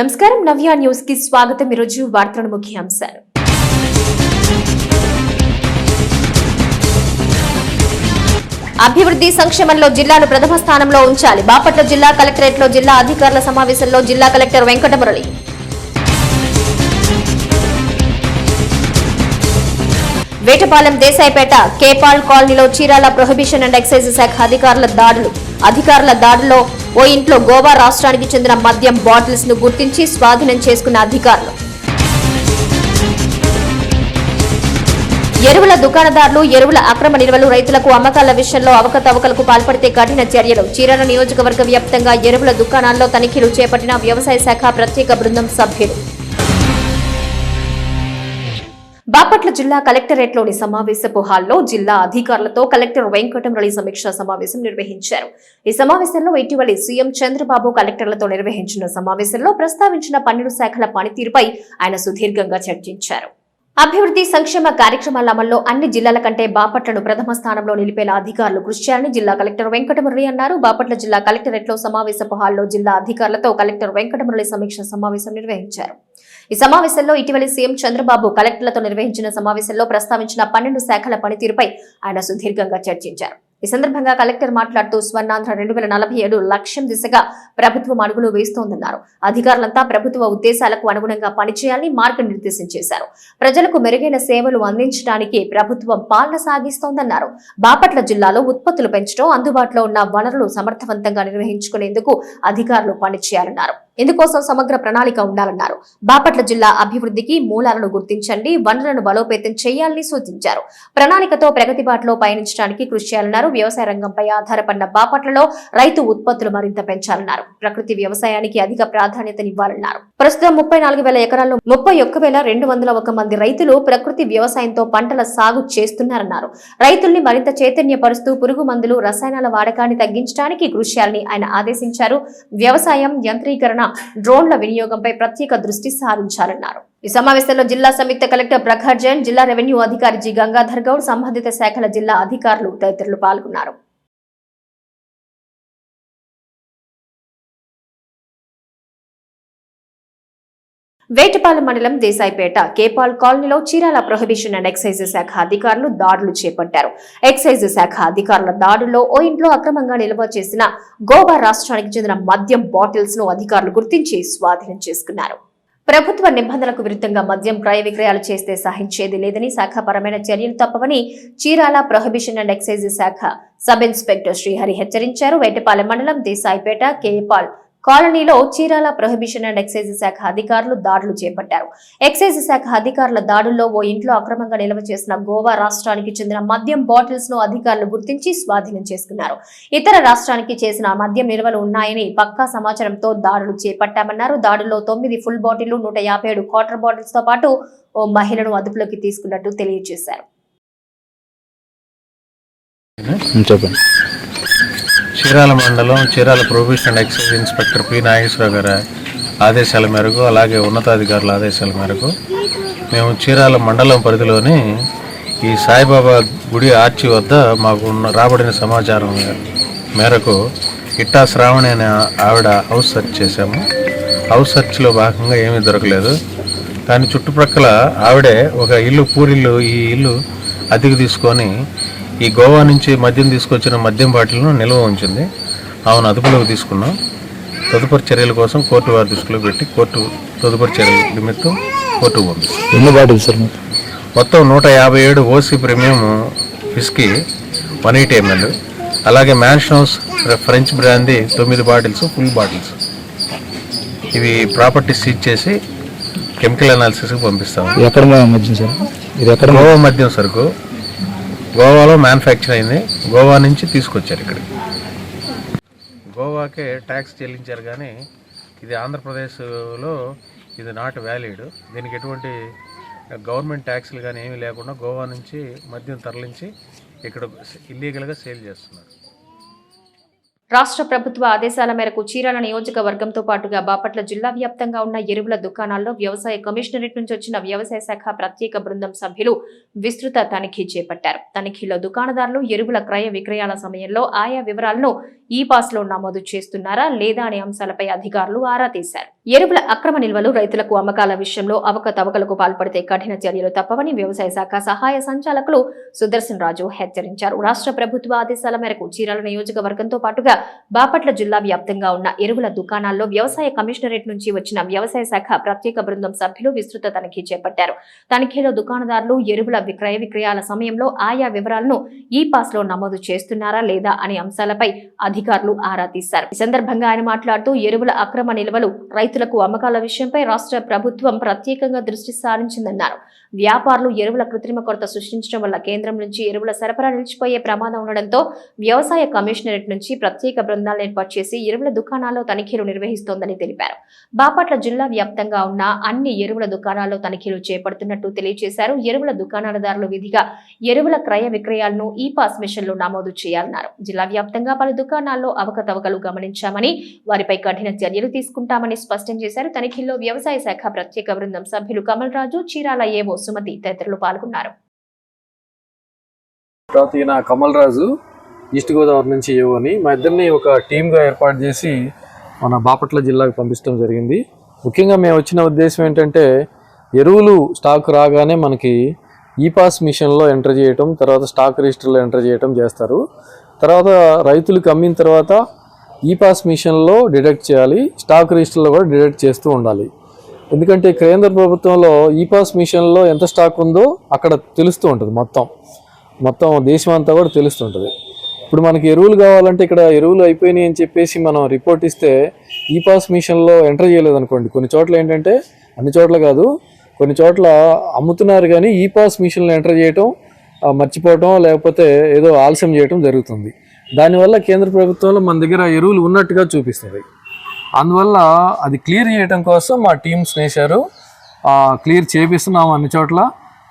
నమస్కారం. నవ్య న్యూస్కి స్వాగతం. ఈరోజు వార్తల ముఖ్యాంశాలు. అభివృద్ధి సంక్షేమంలో జిల్లాను ప్రథమ స్థానంలో ఉంచాలి. బాపట్ల జిల్లా కలెక్టరేట్లో జిల్లా అధికారుల సమావేశంలో జిల్లా కలెక్టర్ వెంకటమురళి వేటపాలెం దేశాయిపేట కేపాల్ కాలనీలో చీరాల ప్రొహిబిషన్ అండ్ ఎక్సైజ్ శాఖ అధికారుల దాడులు. అధికారుల దాడిలో ఓ ఇంట్లో గోవా రాష్ట్రానికి చెందిన మద్యం బాటిల్స్ను గుర్తించి స్వాధీనం చేసుకున్న అధికారులు. ఎరువుల దుకాణదారులు ఎరువుల అక్రమ నిల్వలు రైతులకు అమ్మకాల విషయంలో అవకతవకలకు పాల్పడితే కఠిన చర్యలు. చీరాల నియోజకవర్గ వ్యాప్తంగా ఎరువుల దుకాణాల్లో తనిఖీలు చేపట్టిన వ్యవసాయ శాఖ ప్రత్యేక బృందం సభ్యులు. బాపట్ల జిల్లా కలెక్టరేట్లోని సమావేశపు హాల్లో జిల్లా అధికారులతో కలెక్టర్ వెంకటమురళి సమీక్షా సమావేశం నిర్వహించారు. ఈ సమావేశంలో ఇటీవలి సీఎం చంద్రబాబు కలెక్టర్లతో నిర్వహించిన సమావేశంలో ప్రస్తావించిన పన్నెండు శాఖల పనితీరుపై ఆయన సుదీర్ఘంగా చర్చించారు. అభివృద్ధి సంక్షేమ కార్యక్రమాల అమల్లో అన్ని జిల్లాల కంటే బాపట్లను ప్రథమ స్థానంలో నిలిపేలా అధికారులు కృషి చేయాలని జిల్లా కలెక్టర్ వెంకటమురళి అన్నారు. బాపట్ల జిల్లా కలెక్టరేట్లో సమావేశపు హాల్లో జిల్లా అధికారులతో కలెక్టర్ వెంకటమురళి సమీక్ష సమావేశం నిర్వహించారు. ఈ సమావేశంలో ఇటీవలి సీఎం చంద్రబాబు కలెక్టర్లతో నిర్వహించిన సమావేశంలో ప్రస్తావించిన పన్నెండు శాఖల పనితీరుపై ఆయన సుదీర్ఘంగా చర్చించారు. ఈ సందర్భంగా కలెక్టర్ మాట్లాడుతూ స్వర్ణాంధ్ర రెండు వేల నలభై ఏడు లక్ష్యం దిశగా ప్రభుత్వం అడుగులు వేస్తోందన్నారు. అధికారులంతా ప్రభుత్వ ఉద్దేశాలకు అనుగుణంగా పనిచేయాలని మార్గనిర్దేశం చేశారు. ప్రజలకు మెరుగైన సేవలు అందించడానికి ప్రభుత్వం పాలన సాగిస్తోందన్నారు. బాపట్ల జిల్లాలో ఉత్పత్తులు పెంచడం అందుబాటులో ఉన్న వనరులు సమర్థవంతంగా నిర్వహించుకునేందుకు అధికారులు పనిచేయాలన్నారు. ఇందుకోసం సమగ్ర ప్రణాళిక ఉండాలన్నారు. బాపట్ల జిల్లా అభివృద్ధికి మూలాలను గుర్తించండి వనరులను బలోపేతం చేయాలని సూచించారు. ప్రణాళికతో ప్రగతి బాటలో పయనించడానికి కృషి చేయాలన్నారు. వ్యవసాయ రంగంపై ఆధారపడిన బాపట్లలో రైతు ఉత్పత్తులు మరింత పెంచాలన్నారు. ప్రకృతి వ్యవసాయానికి అధిక ప్రాధాన్యతనివ్వాలన్నారు. ప్రస్తుతం ముప్పై నాలుగు వేల ఎకరాల్లో ముప్పై ఒక్క వేల రెండు వందల ఒక మంది రైతులు ప్రకృతి వ్యవసాయంతో పంటల సాగు చేస్తున్నారన్నారు. రైతుల్ని మరింత చైతన్యపరుస్తూ పురుగు మందులు రసాయనాల వాడకాన్ని తగ్గించడానికి కృషి చేయాలని ఆయన ఆదేశించారు. వ్యవసాయం యంత్రీకరణ డ్రోన్ల వినియోగంపై ప్రత్యేక దృష్టి సారించాలన్నారు ఈ సమావేశంలో జిల్లా సంయుక్త కలెక్టర్ ప్రఖర్ జైన్ జిల్లా రెవెన్యూ అధికారి జి గంగాధర్ గౌడ్ సంబంధిత శాఖల జిల్లా అధికారులు తదితరులు పాల్గొన్నారు. వేటపాలెం మండలం దేశాయిపేట కేపాల్ కాలనీలో చీరాల ప్రొహిబిషన్ అండ్ ఎక్సైజ్ శాఖ అధికారులు దాడులు చేపట్టారు. ఎక్సైజ్ శాఖ అధికారుల దాడుల్లో ఓ ఇంట్లో అక్రమంగా నిల్వ చేసిన గోవా రాష్ట్రానికి చెందిన మద్యం బాటిల్స్ను అధికారులు గుర్తించి స్వాధీనం చేసుకున్నారు. ప్రభుత్వ నిబంధనలకు విరుద్ధంగా మద్యం క్రయ విక్రయాలు చేస్తే సహించేది లేదని శాఖపరమైన చర్యలు తప్పవని చీరాల ప్రొహిబిషన్ అండ్ ఎక్సైజ్ శాఖ సబ్ ఇన్స్పెక్టర్ శ్రీహరి హెచ్చరించారు. వేటపాలెం మండలం దేశాయిపేట కేపాల్ కాలనీలో చీరాల ప్రొహిబిషన్ అండ్ ఎక్సైజ్ శాఖ అధికారులు దాడులు చేపట్టారు. ఎక్సైజ్ శాఖ అధికారుల దాడుల్లో ఓ ఇంట్లో అక్రమంగా నిల్వ చేసిన గోవా రాష్ట్రానికి చెందిన మద్యం బాటిల్స్ను అధికారులు గుర్తించి స్వాధీనం చేసుకున్నారు. ఇతర రాష్ట్రానికి చేసిన మద్యం నిల్వలు ఉన్నాయని పక్కా సమాచారంతో దాడులు చేపట్టామన్నారు. దాడుల్లో తొమ్మిది ఫుల్ బాటిళ్ళు నూట యాభై ఏడు క్వార్టర్ బాటిల్స్తో పాటు ఓ మహిళను అదుపులోకి తీసుకున్నట్టు తెలియజేశారు. చెప్పండి. చీరాల మండలం Chirala prohibition and excise inspector P. Nageswararao గారి ఆదేశాల మేరకు అలాగే ఉన్నతాధికారుల ఆదేశాల మేరకు మేము చీరాల మండలం పరిధిలోని ఈ సాయిబాబా గుడి ఆర్చి వద్ద మాకు ఉన్న- రాబడిన సమాచారం మేరకు ఇట్టా శ్రావణి అనే ఆవిడ హౌస్ సెర్చ్ చేశాము. హౌస్ సెర్చ్లో భాగంగా ఏమీ దొరకలేదు. కానీ చుట్టుప్రక్కల ఆవిడే ఒక ఇల్లు పూరిల్లు ఈ ఇల్లు అద్దెకు తీసుకొని ఈ గోవా నుంచి మద్యం తీసుకొచ్చిన మద్యం బాటిల్ను నిల్వ ఉంచింది. ఆమెను అదుపులోకి తీసుకున్నాం. తదుపరి చర్యల కోసం కోర్టు వారి దృష్టిలో పెట్టి కోర్టు తదుపరి చర్యల నిమిత్తం కోర్టుకు పంపిస్తాం. ఎన్ని బాటిల్స్ సార్? మొత్తం నూట యాభై ఏడు OC premium whisky one eighty ML అలాగే మ్యాన్షన్ హౌస్ ఫ్రెంచ్ బ్రాందీ తొమ్మిది బాటిల్స్ ఫుల్ బాటిల్స్. ఇవి ప్రాపర్టీ సీజ్ చేసి కెమికల్ అనాలిసిస్కి పంపిస్తాం. ఎక్కడ మా మధ్య సార్? ఇది ఎక్కడ గోవా మద్యం సరుకు. గోవాలో మ్యానుఫ్యాక్చర్ అయింది. గోవా నుంచి తీసుకొచ్చారు ఇక్కడికి. గోవాకే ట్యాక్స్ చెల్లించారు కానీ ఇది ఆంధ్రప్రదేశ్లో ఇది నాట్ వ్యాలిడ్. దీనికి ఎటువంటి గవర్నమెంట్ ట్యాక్స్లు కానీ ఏమీ లేకుండా గోవా నుంచి మద్యం తరలించి ఇక్కడ ఇల్లీగల్గా సేల్ చేస్తున్నారు. రాష్ట్ర ప్రభుత్వ ఆదేశాల మేరకు చీరాల నియోజకవర్గంతో పాటుగా బాపట్ల జిల్లా వ్యాప్తంగా ఉన్న ఎరువుల దుకాణాల్లో వ్యవసాయ కమిషనరేట్ నుంచి వచ్చిన వ్యవసాయ శాఖ ప్రత్యేక బృందం సభ్యులు విస్తృత తనిఖీ చేపట్టారు. తనిఖీలో దుకాణదారులు ఎరువుల క్రయ విక్రయాల సమయంలో ఆయా వివరాలను ఈ పాస్లో నమోదు చేస్తున్నారా లేదా అనే అంశాలపై అధికారులు ఆరా తీశారు. ఎరువుల అక్రమ నిల్వలు రైతులకు అమ్మకాల విషయంలో అవకతవకలకు పాల్పడితే కఠిన చర్యలు తప్పవని వ్యవసాయ శాఖ సహాయ సంచాలకులు సుదర్శన్ రాజు హెచ్చరించారు. రాష్ట్ర ప్రభుత్వ ఆదేశాల మేరకు చీరాల నియోజకవర్గంతో పాటుగా బాపట్ల జిల్లా వ్యాప్తంగా ఉన్న ఎరువుల దుకాణాల్లో వ్యవసాయ కమిషనరేట్ నుంచి వచ్చిన వ్యవసాయ శాఖ ప్రత్యేక బృందం సభ్యులు విస్తృత తనిఖీ చేపట్టారు. తనిఖీలో దుకాణదారులు ఎరువుల విక్రయ విక్రయాల సమయంలో ఆయా వివరాలను ఈ పాస్లో నమోదు చేస్తున్నారా లేదా అనే అంశాలపై అధికారులు ఆరా తీశారు. ఈ సందర్భంగా ఆయన మాట్లాడుతూ ఎరువుల అక్రమ నిల్వలు రైతులకు అమ్మకాల విషయంపై రాష్ట్ర ప్రభుత్వం ప్రత్యేకంగా దృష్టి సారించిందన్నారు. వ్యాపారులు ఎరువుల కృత్రిమ కొరత సృష్టించడం వల్ల కేంద్రం నుంచి ఎరువుల సరఫరా నిలిచిపోయే ప్రమాదం ఉండడంతో వ్యవసాయ కమిషనరేట్ నుంచి ప్రత్యేక బృందాలను ఏర్పాటు చేసి ఎరువుల దుకాణాల్లో తనిఖీలు నిర్వహిస్తోందని తెలిపారు. బాపట్ల జిల్లా వ్యాప్తంగా ఉన్న అన్ని ఎరువుల దుకాణాల్లో తనిఖీలు చేపడుతున్నట్టు తెలియజేశారు. ఎరువుల దుకాణాలదారులు విధిగా ఎరువుల క్రయ విక్రయాలను ఈ పాస్ మిషన్లో నమోదు చేయాలన్నారు. జిల్లా వ్యాప్తంగా పలు దుకాణాల్లో అవకతవకలు గమనించామని వారిపై కఠిన చర్యలు తీసుకుంటామని స్పష్టం చేశారు. తనిఖీల్లో వ్యవసాయ శాఖ ప్రత్యేక బృందం సభ్యులు కమల్ రాజు చీరాల ఏవో సుమతి తదితరులు పాల్గొన్నారు. తర్వాత ఈయన కమల్ రాజు ఈస్ట్ గోదావరి నుంచి ఏవోని మా ఇద్దరిని ఒక టీమ్గా ఏర్పాటు చేసి మన బాపట్ల జిల్లాకు పంపించడం జరిగింది. ముఖ్యంగా మేము వచ్చిన ఉద్దేశం ఏంటంటే ఎరువులు స్టాక్ రాగానే మనకి ఈ పాస్ మిషన్లో ఎంటర్ చేయటం తర్వాత స్టాక్ రిజిస్టర్లో ఎంటర్ చేయటం చేస్తారు. తర్వాత రైతులకు అమ్మిన తర్వాత ఈ పాస్ మిషన్లో డిడక్ట్ చేయాలి స్టాక్ రిజిస్టర్లో కూడా డిడక్ట్ చేస్తూ ఉండాలి. ఎందుకంటే కేంద్ర ప్రభుత్వంలో ఈ పాస్ మిషన్లో ఎంత స్టాక్ ఉందో అక్కడ తెలుస్తూ ఉంటుంది మొత్తం. మొత్తం దేశం అంతా కూడా తెలుస్తుంటుంది ఇప్పుడు మనకి ఎరువులు కావాలంటే ఇక్కడ ఎరువులు అయిపోయినాయి అని చెప్పేసి మనం రిపోర్ట్ ఇస్తే ఈ పాస్ మిషన్లో ఎంటర్ చేయలేదు అనుకోండి కొన్ని చోట్ల ఏంటంటే అన్ని చోట్ల కాదు కొన్ని చోట్ల అమ్ముతున్నారు కానీ ఈ పాస్ మిషన్లో ఎంటర్ చేయటం మర్చిపోవటం లేకపోతే ఏదో ఆలస్యం చేయటం జరుగుతుంది. దానివల్ల కేంద్ర ప్రభుత్వంలో మన దగ్గర ఎరువులు ఉన్నట్టుగా చూపిస్తుంది. అందువల్ల అది క్లియర్ చేయడం కోసం మా టీమ్స్ వేశారు క్లియర్ చేపిస్తున్నాం అన్ని చోట్ల.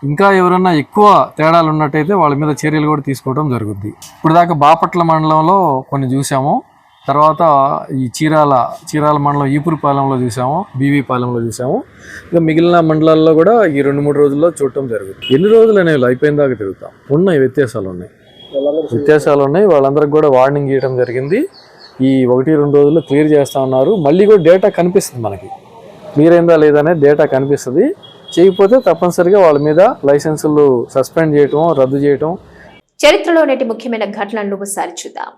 ఇంకా ఎవరన్నా ఎక్కువ తేడాలు ఉన్నట్టయితే వాళ్ళ మీద చర్యలు కూడా తీసుకోవడం జరుగుద్ది. ఇప్పుడు దాకా బాపట్ల మండలంలో కొన్ని చూసాము. తర్వాత ఈ చీరాల చీరాల మండలం ఈపురపాలెంలో చూసాము బీవీపాలెంలో చూసాము. ఇక మిగిలిన మండలాల్లో కూడా ఈ రెండు మూడు రోజుల్లో చూడటం జరుగుతుంది ఎన్ని రోజులు అనేవి అయిపోయిన దాకా తిరుగుతాం. ఉన్నాయి వ్యత్యాసాలు ఉన్నాయి వ్యత్యాసాలు ఉన్నాయి వాళ్ళందరికి కూడా వార్నింగ్ ఇవ్వడం జరిగింది. ఈ ఒకటి రెండు రోజుల్లో క్లియర్ చేస్తా ఉన్నారు. మళ్ళీ కూడా డేటా కనిపిస్తుంది మనకి. క్లియర్ అయిందా డేటా కనిపిస్తుంది. చేయకపోతే తప్పనిసరిగా వాళ్ళ మీద లైసెన్సులు సస్పెండ్ చేయటం రద్దు చేయటం. చరిత్రలో నేటి ముఖ్యమైన ఘటనలను ఒకసారి చూద్దాం.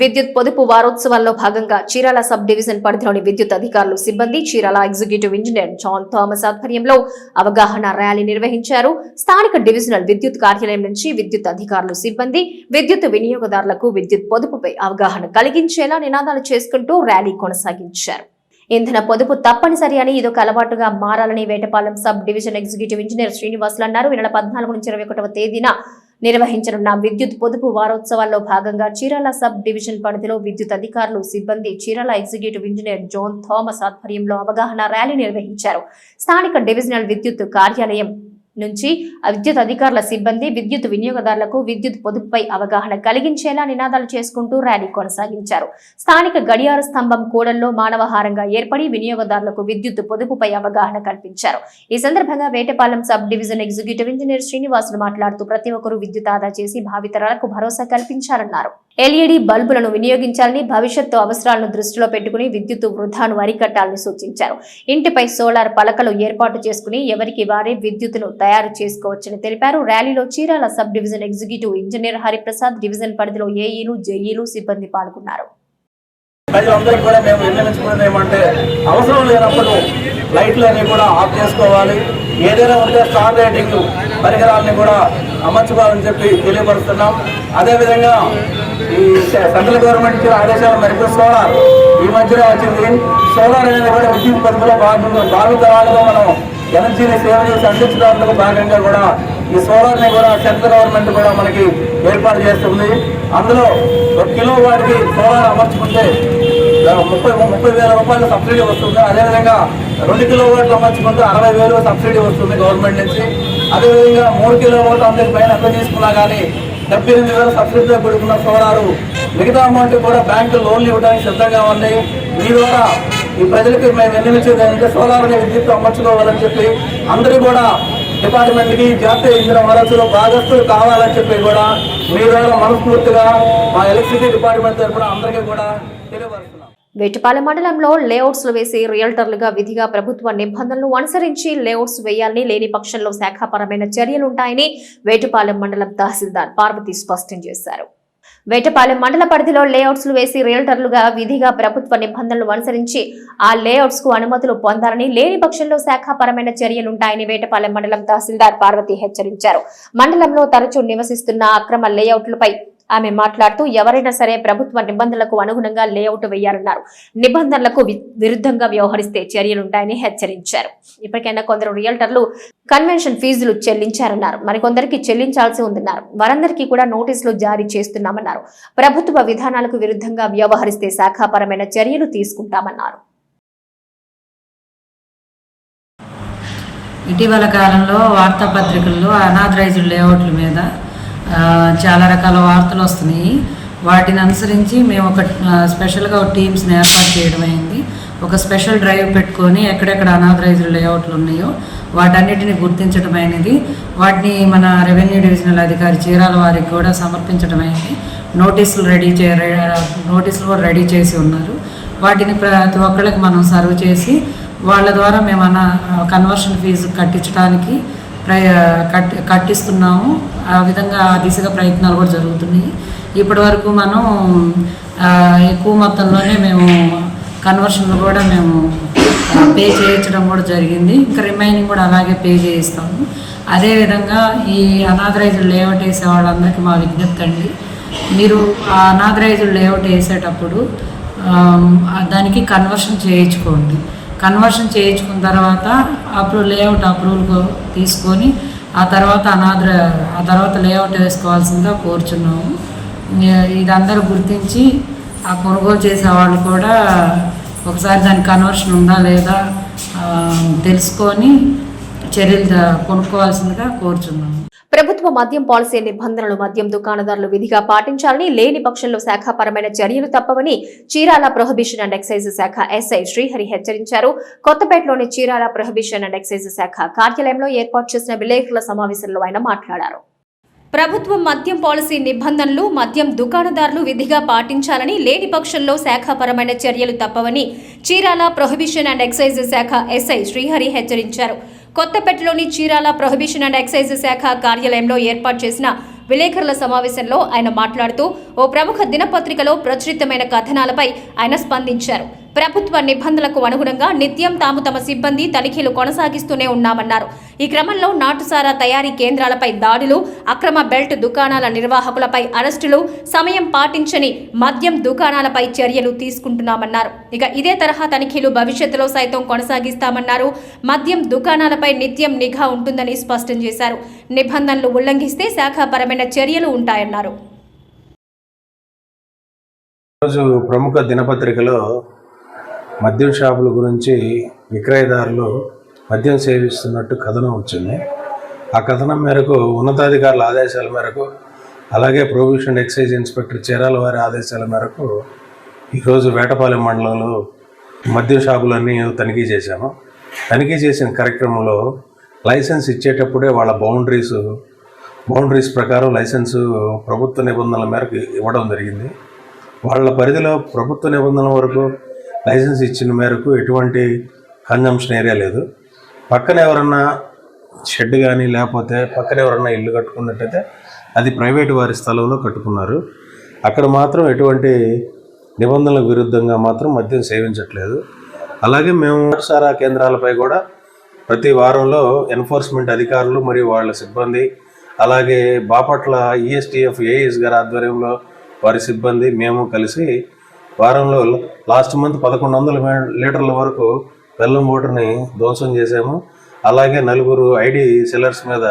విద్యుత్ పొదుపు వారోత్సవాల్లో భాగంగా చీరాల సబ్ డివిజన్ పరిధిలోని విద్యుత్ అధికారులు సిబ్బంది Chirala executive engineer John Thomas ఆధ్వర్యంలో అవగాహన ర్యాలీ నిర్వహించారు. స్థానిక డివిజనల్ విద్యుత్ కార్యాలయం నుంచి విద్యుత్ అధికారులు సిబ్బంది విద్యుత్ వినియోగదారులకు విద్యుత్ పొదుపుపై అవగాహన కలిగించేలా నినాదాలు చేసుకుంటూ ర్యాలీ కొనసాగించారు. ఇంధన పొదుపు తప్పనిసరి అని ఇదొక అలవాటుగా మారాలని Vetapalem sub division executive engineer Srinivasulu అన్నారు. ఈ నెల పద్నాలుగు నుంచి ఇరవై ఒకటవ తేదీన నిర్వహించనున్న విద్యుత్ పొదుపు వారోత్సవాల్లో భాగంగా చీరాల సబ్ డివిజన్ పరిధిలో విద్యుత్ అధికారులు సిబ్బంది Chirala executive engineer John Thomas ఆధ్వర్యంలో అవగాహన ర్యాలీ నిర్వహించారు. స్థానిక డివిజనల్ విద్యుత్ కార్యాలయం నుంచి విద్యుత్ అధికారుల సిబ్బంది విద్యుత్ వినియోగదారులకు విద్యుత్ పొదుపుపై అవగాహన కలిగించేలా నినాదాలు చేసుకుంటూ ర్యాలీ కొనసాగించారు. స్థానిక గడియార స్తంభం కూడల్లో మానవహారంగా ఏర్పడి వినియోగదారులకు విద్యుత్ పొదుపుపై అవగాహన కల్పించారు. ఈ సందర్భంగా Vetapalem sub division executive engineer Srinivasulu మాట్లాడుతూ ప్రతి ఒక్కరూ విద్యుత్ ఆదా చేసి భావితరాలకు భరోసా కల్పించారన్నారు. ఎల్ఈడి బల్బులను వినియోగించాలని భవిష్యత్తు అవసరాలను దృష్టిలో పెట్టుకుని విద్యుత్ వృధాను అరికట్టాలని సూచించారు. ఇంటిపై సోలార్ పలకలు ఏర్పాటు చేసుకుని ఎవరికి వారే విద్యుత్తును తయారు చేసుకోవచ్చని తెలిపారు. ర్యాలీలో Chirala sub division executive engineer Hariprasad division పరిధిలో ఏఈలు జేఈలు సిబ్బంది పాల్గొన్నారు. ప్రజలందరికీ కూడా మేము విన్నవించుకున్నది ఏమంటే అవసరం లేనప్పుడు లైట్లు అన్ని కూడా ఆఫ్ చేసుకోవాలి. ఏదైనా ఉంటే స్టార్ రేటింగ్ పరికరాలని కూడా అమర్చుకోవాలని చెప్పి తెలియపరుస్తున్నాం. అదేవిధంగా ఈ సెంట్రల్ గవర్నమెంట్ ఆదేశాల మేరకు సోలార్ ఈ మధ్యలో వచ్చింది. సోలార్ అనేది కూడా విద్యుత్ పొదుపులో భాగంగా భావితరాలుగా మనం ఎనర్జీని సేవ చేసి అందించడానికి భాగంగా కూడా ఈ సోలార్ని కూడా సెంట్రల్ గవర్నమెంట్ కూడా మనకి ఏర్పాటు చేస్తుంది. అందులో ఒక కిలో వాటికి సోలార్ అమర్చుకుంటే ముప్పై ముప్పై వేల రూపాయలు సబ్సిడీ వస్తుంది. అదేవిధంగా రెండు కిలో వాట్లు అమర్చుకుంటే అరవై వేలు సబ్సిడీ వస్తుంది గవర్నమెంట్ నుంచి. అదేవిధంగా మూడు కిలో వాట్లు అందరి పైన ఎంత తీసుకున్నా కానీ డెబ్బై ఎనిమిది వేల సబ్సిడీతో కూడుకున్న సోలారు మిగతా అమౌంట్ కూడా బ్యాంకు లోన్లు ఇవ్వడానికి సిద్ధంగా ఉన్నాయి మీ ద్వారా ఈ ప్రజలకు మేము విన్నవించేది సోలార్ అనే విద్యుత్ అమర్చుకోవాలని చెప్పి అందరూ కూడా డిపార్ట్మెంట్కి జాతీయ ఇంధన వలసలో భాగస్థులు కావాలని చెప్పి కూడా మీ మనస్ఫూర్తిగా మా ఎలక్ట్రిసిటీ డిపార్ట్మెంట్ తరఫున అందరికీ కూడా తెలియపరుస్తున్నాం. వేటపాలెం మండలంలో లేఅవుట్స్లు వేసి రియల్టర్లుగా విధిగా ప్రభుత్వ నిబంధనలు అనుసరించి లేఅవుట్స్ వేయాలని లేని పక్షంలో శాఖాపరమైన చర్యలుంటాయని వేటపాలెం మండలం తహసీల్దార్ పార్వతి స్పష్టం చేశారు. వేటపాలెం మండల పరిధిలో లేఅవుట్స్లు వేసి రియల్టర్లుగా విధిగా ప్రభుత్వ నిబంధనలు అనుసరించి ఆ లేఅవుట్స్కు అనుమతులు పొందాలని లేని పక్షంలో శాఖాపరమైన చర్యలుంటాయని వేటపాలెం మండలం తహసీల్దార్ పార్వతి హెచ్చరించారు. మండలంలో తరచూ నివసిస్తున్న అక్రమ లేఅవుట్లపై ఆమె మాట్లాడుతూ ఎవరైనా సరే ప్రభుత్వ నిబంధనలకు అనుగుణంగా లేఅవుట్ వేయాలన్నారు. నిబంధనలకు విరుద్ధంగా వ్యవహరిస్తే చర్యలుంటాయని హెచ్చరించారు. ఇప్పటికైనా కొందరు రియల్టర్లు కన్వెన్షన్ ఫీజులు చెల్లించారన్నారు. మరికొందరికి చెల్లించాల్సి ఉందన్నారు. వారందరికీ కూడా నోటీసులు జారీ చేస్తున్నామన్నారు. ప్రభుత్వ విధానాలకు విరుద్ధంగా వ్యవహరిస్తే శాఖాపరమైన చర్యలు తీసుకుంటామన్నారు. ఇటీవల కాలంలో వార్తాపత్రికల్లో అనాథరైజ్డ్ లేఅవుట్ల మీద చాలా రకాల వార్తలు వస్తున్నాయి. వాటిని అనుసరించి మేము ఒక స్పెషల్గా ఒక టీమ్స్ని ఏర్పాటు చేయడం అయింది. ఒక స్పెషల్ డ్రైవ్ పెట్టుకొని ఎక్కడెక్కడ అనాథరైజ్డ్ లేఅవుట్లు ఉన్నాయో వాటన్నిటిని గుర్తించడం అయినది. వాటిని మన రెవెన్యూ డివిజనల్ అధికారి చీరాల వారికి కూడా సమర్పించడం అయింది. నోటీసులు రెడీ చే నోటీసులు కూడా రెడీ చేసి ఉన్నారు. వాటిని ప్రతి ఒక్కళ్ళకి మనం సర్వ్ చేసి వాళ్ళ ద్వారా మేము అన్న కన్వర్షన్ ఫీజు కట్టించడానికి కట్టిస్తున్నాము. ఆ విధంగా ఆ దిశగా ప్రయత్నాలు కూడా జరుగుతున్నాయి. ఇప్పటి వరకు మనం ఎక్కువ మొత్తంలోనే మేము కన్వర్షన్లు కూడా మేము పే చేయించడం కూడా జరిగింది. ఇంకా రిమైనింగ్ కూడా అలాగే పే చేయిస్తాము. అదేవిధంగా ఈ అనాథరైజ్డ్ లేఅవుట్ వేసే వాళ్ళందరికీ మా విజ్ఞప్తి అండి. మీరు ఆ అనాథరైజ్డ్ లేఅవుట్ వేసేటప్పుడు దానికి కన్వర్షన్ చేయించుకోండి. కన్వర్షన్ చేయించుకున్న తర్వాత అప్రూవ్ లేఅవుట్ అప్రూవల్ తీసుకొని ఆ తర్వాత అనాథ ఆ తర్వాత లేఅవుట్ వేసుకోవాల్సిందిగా కోరుచున్నాము. ఇదందరూ ఇది గుర్తించి ఆ కొనుగోలు చేసే వాళ్ళు కూడా ఒకసారి దాని కన్వర్షన్ ఉందా లేదా తెలుసుకొని చర్యలు కొనుక్కోవాల్సిందిగా కోరుచున్నాము. ప్రభుత్వ మద్యం పాలసీ నిబంధనలు మద్యం దుకాణదారులు విధిగా పాటించాలని లేని పక్షంలో శాఖాపరమైన చర్యలు తప్పవని చీరాల ప్రొహిబిషన్ అండ్ ఎక్సైజ్ శాఖ ఎస్ఐ శ్రీహరి హెచ్చరించారు. కొత్తపేటలోని చీరాల ప్రొహిబిషన్ అండ్ ఎక్సైజ్ శాఖ కార్యాలయంలో ఏర్పాటు చేసిన విలేకరుల సమావేశంలో ఆయన మాట్లాడారు. ప్రభుత్వం మద్యం పాలసీ నిబంధనలు మద్యం దుకాణదారులు విధిగా పాటించాలని లేని పక్షంలో శాఖాపరమైన చర్యలు తప్పవని చీరాల ప్రొహిబిషన్ అండ్ ఎక్సైజ్ శాఖ ఎస్ఐ శ్రీహరి హెచ్చరించారు. కొత్తపేటలోని చీరాల ప్రొహిబిషన్ అండ్ ఎక్సైజ్ శాఖ కార్యాలయంలో ఏర్పాటు చేసిన విలేకరుల సమావేశంలో ఆయన మాట్లాడుతూ ఓ ప్రముఖ దినపత్రికలో ప్రచురితమైన కథనాలపై ఆయన స్పందించారు. ప్రభుత్వ నిబంధనలకు అనుగుణంగా నిత్యం తాము తమ సిబ్బంది తనిఖీలు కొనసాగిస్తూనే ఉన్నామన్నారు. ఈ క్రమంలో నాటుసారా తయారీ కేంద్రాలపై దాడులు అక్రమ బెల్ట్ దుకాణాల నిర్వాహకులపై అరెస్టులు సమయం పాటించని మద్యం దుకాణాలపై చర్యలు తీసుకుంటున్నామన్నారు. ఇక ఇదే తరహా తనిఖీలు భవిష్యత్తులో సైతం కొనసాగిస్తామన్నారు. మద్యం దుకాణాలపై నిత్యం నిఘా ఉంటుందని స్పష్టం చేశారు. నిబంధనలు ఉల్లంఘిస్తే శాఖాపరమైన చర్యలు ఉంటాయన్నారు. ప్రముఖ దినపత్రికలో మద్యం షాపుల గురించి విక్రయదారులు మద్యం సేవిస్తున్నట్టు కథనం వచ్చింది. ఆ కథనం మేరకు ఉన్నతాధికారుల ఆదేశాల మేరకు అలాగే ప్రొవిషన్ ఎక్సైజ్ ఇన్స్పెక్టర్ చీరాల వారి ఆదేశాల మేరకు ఈరోజు వేటపాలెం మండలంలో మద్యం షాపులన్నీ తనిఖీ చేశాము. తనిఖీ చేసిన కార్యక్రమంలో లైసెన్స్ ఇచ్చేటప్పుడే వాళ్ళ బౌండరీస్ బౌండరీస్ ప్రకారం లైసెన్సు ప్రభుత్వ నిబంధనల మేరకు ఇవ్వడం జరిగింది. వాళ్ళ పరిధిలో ప్రభుత్వ నిబంధనల వరకు లైసెన్స్ ఇచ్చిన మేరకు ఎటువంటి కన్జంప్షన్ ఏరియా లేదు. పక్కన ఎవరన్నా షెడ్ కానీ లేకపోతే పక్కన ఎవరన్నా ఇల్లు కట్టుకున్నట్టయితే అది ప్రైవేట్ వారి స్థలంలో కట్టుకున్నారు. అక్కడ మాత్రం ఎటువంటి నిబంధనలకు విరుద్ధంగా మాత్రం మద్యం సేవించట్లేదు. అలాగే మేము సారా కేంద్రాలపై కూడా ప్రతి వారంలో ఎన్ఫోర్స్మెంట్ అధికారులు మరియు వాళ్ళ సిబ్బంది అలాగే బాపట్ల ఈఎస్టీఎఫ్ ఏఎస్ గారి ఆధ్వర్యంలో వారి సిబ్బంది మేము కలిసి వారంలో లాస్ట్ మంత్ పదకొండు వందల లీటర్ల వరకు బెల్లం వాటర్ని ధ్వంసం చేశాము. అలాగే నలుగురు ఐడి సెల్లర్స్ మీద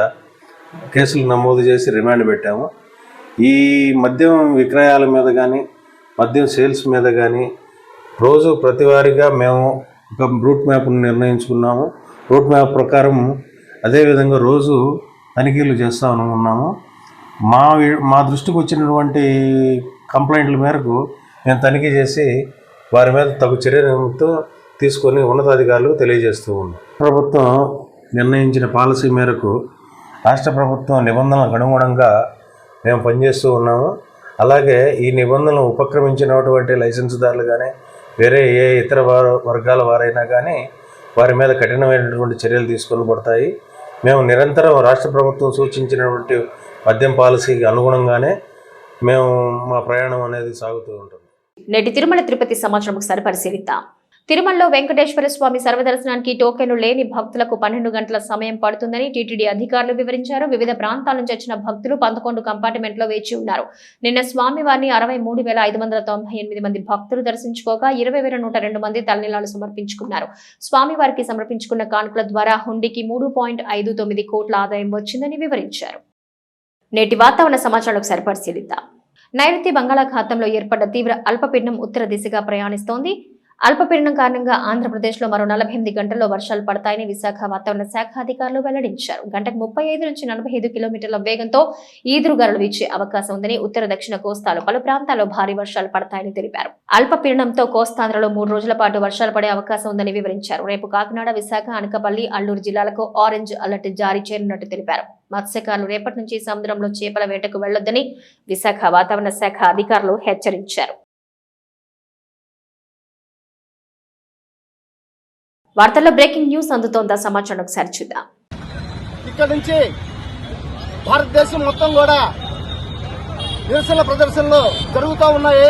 కేసులు నమోదు చేసి రిమాండ్ పెట్టాము. ఈ మద్యం విక్రయాల మీద కానీ మద్యం సేల్స్ మీద కానీ రోజు ప్రతివారీగా మేము ఒక రూట్ మ్యాప్ను నిర్ణయించుకున్నాము. రూట్ మ్యాప్ ప్రకారం అదేవిధంగా రోజు తనిఖీలు చేస్తూ ఉన్నాము. మా మా దృష్టికి వచ్చినటువంటి కంప్లైంట్ల మేరకు మేము తనిఖీ చేసి వారి మీద తగు చర్యలు తీసుకొని ఉన్నతాధికారులకు తెలియజేస్తూ ఉన్నాం ప్రభుత్వం నిర్ణయించిన పాలసీ మేరకు రాష్ట్ర ప్రభుత్వం నిబంధనలకు అనుగుణంగా మేము పనిచేస్తూ ఉన్నాము. అలాగే ఈ నిబంధనలు ఉపక్రమించినటువంటి లైసెన్సుదారులు కానీ వేరే ఏ ఇతర వర్గాల వారైనా కానీ వారి మీద కఠినమైనటువంటి చర్యలు తీసుకొని పడతాయి. మేము నిరంతరం రాష్ట్ర ప్రభుత్వం సూచించినటువంటి మద్యం పాలసీకి అనుగుణంగానే మేము మా ప్రయాణం అనేది సాగుతూ ఉంటుంది. నేటి తిరుమల తిరుపతి సమాచారం ఒకసారి పరిశీలిద్దాం. తిరుమలలో వెంకటేశ్వర స్వామి సర్వదర్శనానికి టోకెన్లు లేని భక్తులకు పన్నెండు గంటల సమయం పడుతుందని టీటీడీ అధికారులు వివరించారు. వివిధ ప్రాంతాల నుంచి వచ్చిన భక్తులు పదకొండు కంపార్ట్మెంట్లో వేచి ఉన్నారు. నిన్న స్వామివారిని అరవై మూడు వేల ఐదు వందల తొంభై ఎనిమిది మంది భక్తులు దర్శించుకోగా ఇరవై వేల నూట రెండు మంది తలనీలాలు సమర్పించుకున్నారు. స్వామివారికి సమర్పించుకున్న కానుకల ద్వారా హుండీకి మూడు పాయింట్ ఐదు తొమ్మిది కోట్ల ఆదాయం వచ్చిందని వివరించారు. నేటి వాతావరణ సమాచారం ఒకసారి పరిశీలిద్దాం. నైరుతి బంగాళాఖాతంలో ఏర్పడ్డ తీవ్ర అల్పపీడనం ఉత్తర దిశగా ప్రయాణిస్తోంది. అల్పపీడనం కారణంగా ఆంధ్రప్రదేశ్లో మరో నలభై ఎనిమిది గంటల్లో వర్షాలు పడతాయని విశాఖ వాతావరణ శాఖ అధికారులు వెల్లడించారు. గంటకు ముప్పై ఐదు నుంచి నలభై ఐదు కిలోమీటర్ల వేగంతో ఈదురుగాలు వీచే అవకాశం ఉందని ఉత్తర దక్షిణ కోస్తాలో పలు ప్రాంతాల్లో భారీ వర్షాలు పడతాయని తెలిపారు. అల్పపీడనంతో కోస్తాంధ్రలో మూడు రోజుల పాటు వర్షాలు పడే అవకాశం ఉందని వివరించారు. రేపు కాకినాడ విశాఖ అనకపల్లి అల్లూరు జిల్లాలకు ఆరెంజ్ అలర్ట్ జారీ చేయనున్నట్టు తెలిపారు. మత్స్యకారులు రేపటి నుంచి సముద్రంలో చేపల వేటకు వెళ్ళొద్దని విశాఖ వాతావరణ శాఖ అధికారులు హెచ్చరించారు. వార్తల్లో బ్రేకింగ్ న్యూస్ అందుతోందా సమాచారం ఒకసారి చూద్దాం. ఇక్కడ నుంచి భారతదేశం మొత్తం కూడా నిరసన ప్రదర్శనలు జరుగుతూ ఉన్నాయి.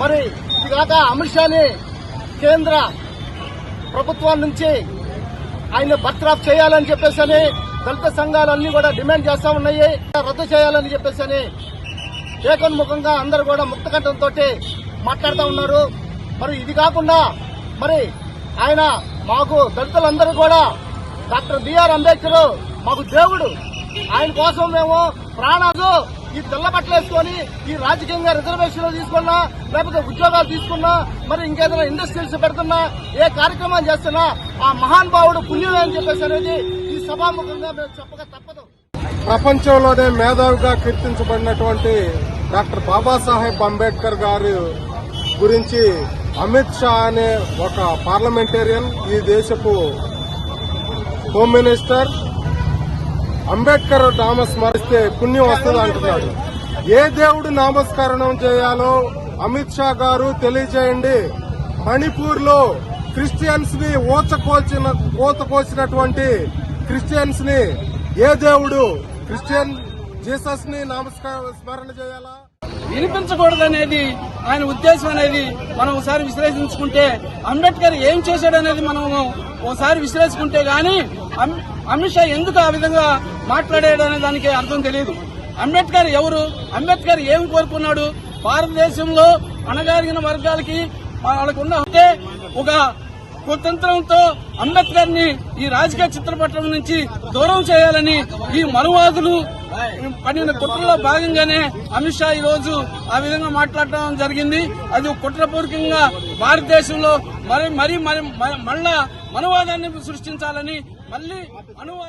మరి ఇది కాక అమిత్ షాని కేంద్ర ప్రభుత్వం నుంచి ఆయన బర్త్రాఫ్ చేయాలని చెప్పేసి అని దళిత సంఘాలన్నీ కూడా డిమాండ్ చేస్తా ఉన్నాయి. రద్దు చేయాలని చెప్పేసి అని ఏకోన్ముఖంగా అందరూ కూడా ముక్తకంఠంతో మాట్లాడుతూ ఉన్నారు. మరి ఇది కాకుండా మరి ఆయన మాకు దళితులందరూ కూడా డాక్టర్ బిఆర్ అంబేద్కర్ మాకు దేవుడు. ఆయన కోసం మేము ప్రాణాలు ఈ తెల్ల బట్టలు వేసుకొని ఈ రాజకీయంగా రిజర్వేషన్లు తీసుకున్నా లేకపోతే ఉద్యోగాలు తీసుకున్నా మరి ఇంకేదైనా ఇండస్ట్రీస్ పెడుతున్నా ఏ కార్యక్రమం చేస్తున్నా ఆ మహాన్ భావుడు పుణ్యమే అని చెప్పేసి అనేది ఈ సభాముఖంగా మేము చెప్పక తప్పదు. ప్రపంచంలోనే మేధావిగా కీర్తించబడినటువంటి డాక్టర్ బాబాసాహెబ్ అంబేద్కర్ గారు గురించి అమిత్ షా అనే ఒక పార్లమెంటేరియన్ ఈ దేశపు హోమ్ మినిస్టర్ అంబేద్కర్ నామస్మరిస్తే పుణ్యం వస్తుంది అంటున్నాడు. ఏ దేవుడు నామస్కరణం చేయాలో అమిత్ షా గారు తెలియజేయండి. మణిపూర్లో క్రిస్టియన్స్ని ఓచకోల్చిన ఓతకోసినటువంటి క్రిస్టియన్స్ని ఏ దేవుడు క్రిస్టియన్ జీసస్ని నామస్కారం స్మరణ చేయాలా? వినిపించకూడదనేది ఆయన ఉద్దేశం అనేది మనం ఒకసారి విశ్లేషించుకుంటే అంబేద్కర్ ఏం చేశాడనేది మనము మనం ఒకసారి విశ్లేషించుకుంటే గాని అమిత్ షా ఎందుకు ఆ విధంగా మాట్లాడాడు అనే దానికి అర్థం తెలియదు అంబేద్కర్ ఎవరు? అంబేద్కర్ ఏం కోరుకున్నాడు? భారతదేశంలో అణగారిన వర్గాలకి వాళ్ళకున్న ఒక కుతంత్రంతో అంబేద్కర్ని ఈ రాజకీయ చిత్రపటం నుంచి దూరం చేయాలని ఈ మనువాదులు పడిన కుట్రలో భాగంగానే అమిత్ షా ఈ రోజు ఆ విధంగా మాట్లాడటం జరిగింది. అది కుట్రపూర్వకంగా భారతదేశంలో మరి మరి మరి మళ్ళా మనువాదాన్ని సృష్టించాలని మళ్ళీ అనువా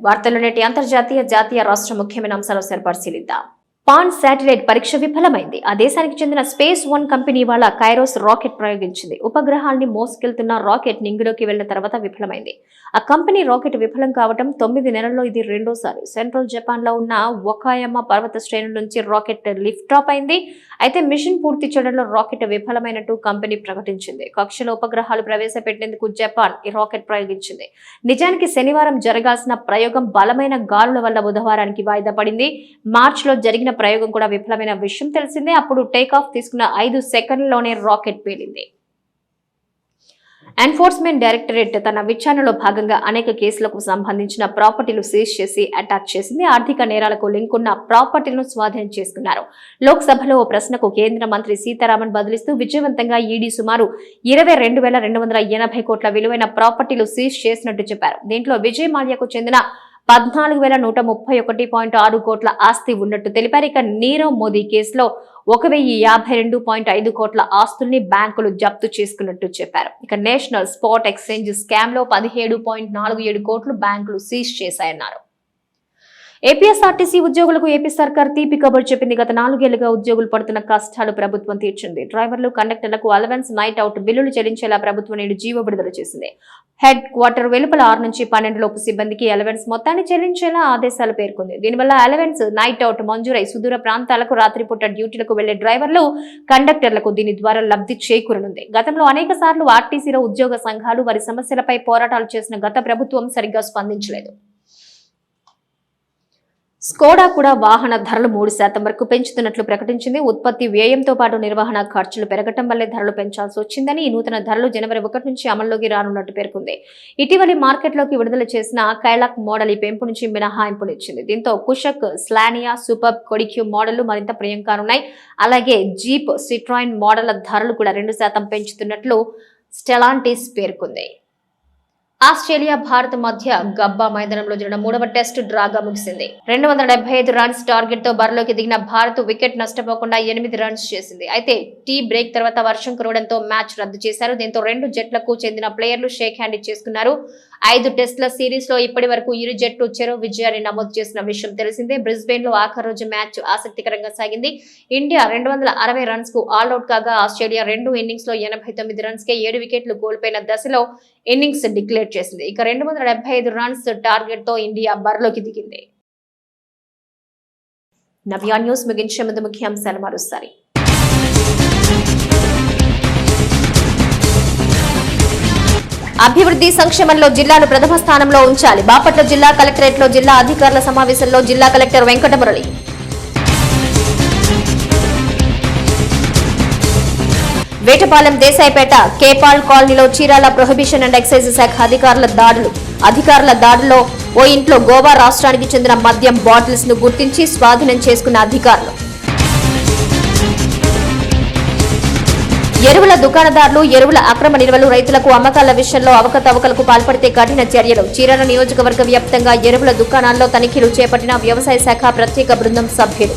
వార్తలు నేటి అంతర్జాతీయ జాతీయ రాష్ట్ర ముఖ్యమైన అంశాలు సరిపరిశీలిద్దాం పాన్ శాటిలైట్ పరీక్ష విఫలమైంది. ఆ దేశానికి చెందిన స్పేస్ వన్ కంపెనీ వాళ్ళ కైరోస్ రాకెట్ ప్రయోగించింది. ఉపగ్రహాల్ని మోసుకెళ్తున్న రాకెట్ నింగిలోకి వెళ్ళిన తర్వాత విఫలమైంది. ఆ కంపెనీ రాకెట్ విఫలం కావడం తొమ్మిది నెలల్లో ఇది రెండోసారి. సెంట్రల్ జపాన్లో ఉన్న ఒకాయమ్మ పర్వత శ్రేణుల నుంచి రాకెట్ లిఫ్ట్ ఆఫ్ అయింది. అయితే మిషన్ పూర్తి చేయడంలో రాకెట్ విఫలమైనట్టు కంపెనీ ప్రకటించింది. కక్షలో ఉపగ్రహాలు ప్రవేశపెట్టేందుకు జపాన్ ఈ రాకెట్ ప్రయోగించింది. నిజానికి శనివారం జరగాల్సిన ప్రయోగం బలమైన గాలుల వల్ల బుధవారానికి వాయిదా పడింది. మార్చిలో జరిగిన ప్రయోగం కూడా విఫలమైన విషయం తెలిసిందే. అప్పుడు టేకాఫ్ తీసుకున్న ఐదు సెకండ్లలోనే రాకెట్ పేలింది. ఎన్ఫోర్స్మెంట్ డైరెక్టరేట్ తన విచారణలో భాగంగా అనేక కేసులకు సంబంధించిన ప్రాపర్టీలు సీజ్ చేసి అటాక్ చేసింది. ఆర్థిక నేరాలకు లింక్ ఉన్న ప్రాపర్టీలను స్వాధీనం చేసుకున్నారు. లోక్సభలో ఓ ప్రశ్నకు కేంద్ర మంత్రి సీతారామన్ బదిలిస్తూ విజయవంతంగా ఈడీ సుమారు ఇరవై రెండు వేల రెండు వందల ఎనభై కోట్ల విలువైన ప్రాపర్టీలు సీజ్ చేసినట్టు చెప్పారు. దీంట్లో విజయ్ మాల్యాకు చెందిన పద్నాలుగు వేల నూట ముప్పై ఒకటి పాయింట్ ఆరు కోట్ల ఆస్తి ఉన్నట్టు తెలిపారు. ఇక నీరవ్ మోదీ కేసులో ఒక వెయ్యి యాభై రెండు పాయింట్ ఐదు కోట్ల ఆస్తుల్ని బ్యాంకులు జప్తు చేసుకున్నట్టు చెప్పారు. ఇక నేషనల్ స్పాట్ ఎక్స్చేంజ్ స్కామ్లో పదిహేడు పాయింట్ నాలుగు ఏడు కోట్లు బ్యాంకులు సీజ్ చేశాయన్నారు. ఏపీఎస్ఆర్టీసీ ఉద్యోగులకు ఏపీ సర్కార్ తీపి కబుర్ చెప్పింది. గత నాలుగేళ్ళుగా ఉద్యోగులు పడుతున్న కష్టాలు ప్రభుత్వం తీర్చింది. డ్రైవర్లు కండక్టర్లకు అలవెన్స్ నైట్ అవుట్ బిల్లులు చెల్లించేలా ప్రభుత్వం నేడు జీవో విడుదల చేసింది. హెడ్ క్వార్టర్ వెలుపల ఆరు నుంచి పన్నెండు లోపు సిబ్బందికి అలవెన్స్ మొత్తాన్ని చెల్లించేలా ఆదేశాలు పేర్కొంది. దీనివల్ల అలవెన్స్ నైట్ అవుట్ మంజూరై సుదూర ప్రాంతాలకు రాత్రిపూట డ్యూటీలకు వెళ్ళే డ్రైవర్లు కండక్టర్లకు దీని ద్వారా లబ్ధి చేకూరనుంది. గతంలో అనేక సార్లు ఆర్టీసీలో ఉద్యోగ సంఘాలు వారి సమస్యలపై పోరాటాలు చేసిన గత ప్రభుత్వం సరిగ్గా స్పందించలేదు. స్కోడా కూడా వాహన ధరలు మూడు శాతం వరకు పెంచుతున్నట్లు ప్రకటించింది. ఉత్పత్తి వ్యయంతో పాటు నిర్వహణ ఖర్చులు పెరగటం వల్లే ధరలు పెంచాల్సి వచ్చిందని ఈ నూతన ధరలు జనవరి ఒకటి నుంచి అమల్లోకి రానున్నట్టు పేర్కొంది. ఇటీవలి మార్కెట్లోకి విడుదల చేసిన కైలాక్ మోడల్ ఈ పెంపు నుంచి మినహాయింపునిచ్చింది. దీంతో కుషక్ స్లానియా సూపర్ కొడిక్యూ మోడళ్ళు మరింత ప్రియం కానున్నాయి అలాగే జీప్ సిట్రాయిన్ మోడళ్ళ ధరలు కూడా రెండు శాతం పెంచుతున్నట్లు స్టెలాంటిస్ పేర్కొంది. ఆస్ట్రేలియా భారత్ మధ్య గబ్బా మైదానంలో జరిగిన మూడవ టెస్టు డ్రాగా ముగిసింది. రెండు వందల డెబ్బై ఐదు రన్స్ టార్గెట్తో బరిలోకి దిగిన భారత్ వికెట్ నష్టపోకుండా ఎనిమిది రన్స్ చేసింది. అయితే టీ బ్రేక్ తర్వాత వర్షం కురవడంతో మ్యాచ్ రద్దు చేశారు. దీంతో రెండు జట్లకు చెందిన ప్లేయర్లు షేక్ హ్యాండ్ చేసుకున్నారు. ఐదు టెస్టుల సిరీస్లో ఇప్పటి వరకు ఇరు జట్లు చెరో విజయాన్ని నమోదు చేసిన విషయం తెలిసిందే. బ్రిస్బెయిన్లో ఆఖరి రోజు మ్యాచ్ ఆసక్తికరంగా సాగింది. ఇండియా రెండు వందల అరవై రన్స్కు ఆల్అౌట్ కాగా ఆస్ట్రేలియా రెండు ఇన్నింగ్స్లో ఎనభై తొమ్మిది రన్స్ కే ఏడు వికెట్లు కోల్పోయిన దశలో ఇన్నింగ్స్ డిక్లేర్ చేసింది. ఇక రెండు వందల డెబ్బై ఐదు రన్స్ టార్గెట్తో ఇండియా బరిలోకి దిగింది. నవ్యా న్యూస్ ముగించే ముందు ముఖ్యాంశాలు మరోసారి. అభివృద్ధి సంక్షేమంలో జిల్లాను ప్రథమ స్థానంలో ఉంచాలి. బాపట్ల జిల్లా కలెక్టరేట్లో జిల్లా అధికారుల సమావేశంలో జిల్లా కలెక్టర్ వెంకటమురళి. వేటపాలెం దేశాయిపేట కేపాల్ కాలనీలో చీరాల ప్రొహిబిషన్ అండ్ ఎక్సైజ్ శాఖ అధికారుల దాడులు. అధికారుల దాడిలో ఓ ఇంట్లో గోవా రాష్ట్రానికి చెందిన మద్యం బాటిల్స్ను గుర్తించి స్వాధీనం చేసుకున్న అధికారులు. ఎరువుల దుకాణదారులు ఎరువుల అక్రమ నిల్వలు రైతులకు అమ్మకాల విషయంలో అవకతవకలకు పాల్పడితే కఠిన చర్యలు. చీరాల నియోజకవర్గ వ్యాప్తంగా ఎరువుల దుకాణాల్లో తనిఖీలు చేపట్టిన వ్యవసాయ శాఖ ప్రత్యేక బృందం సభ్యులు.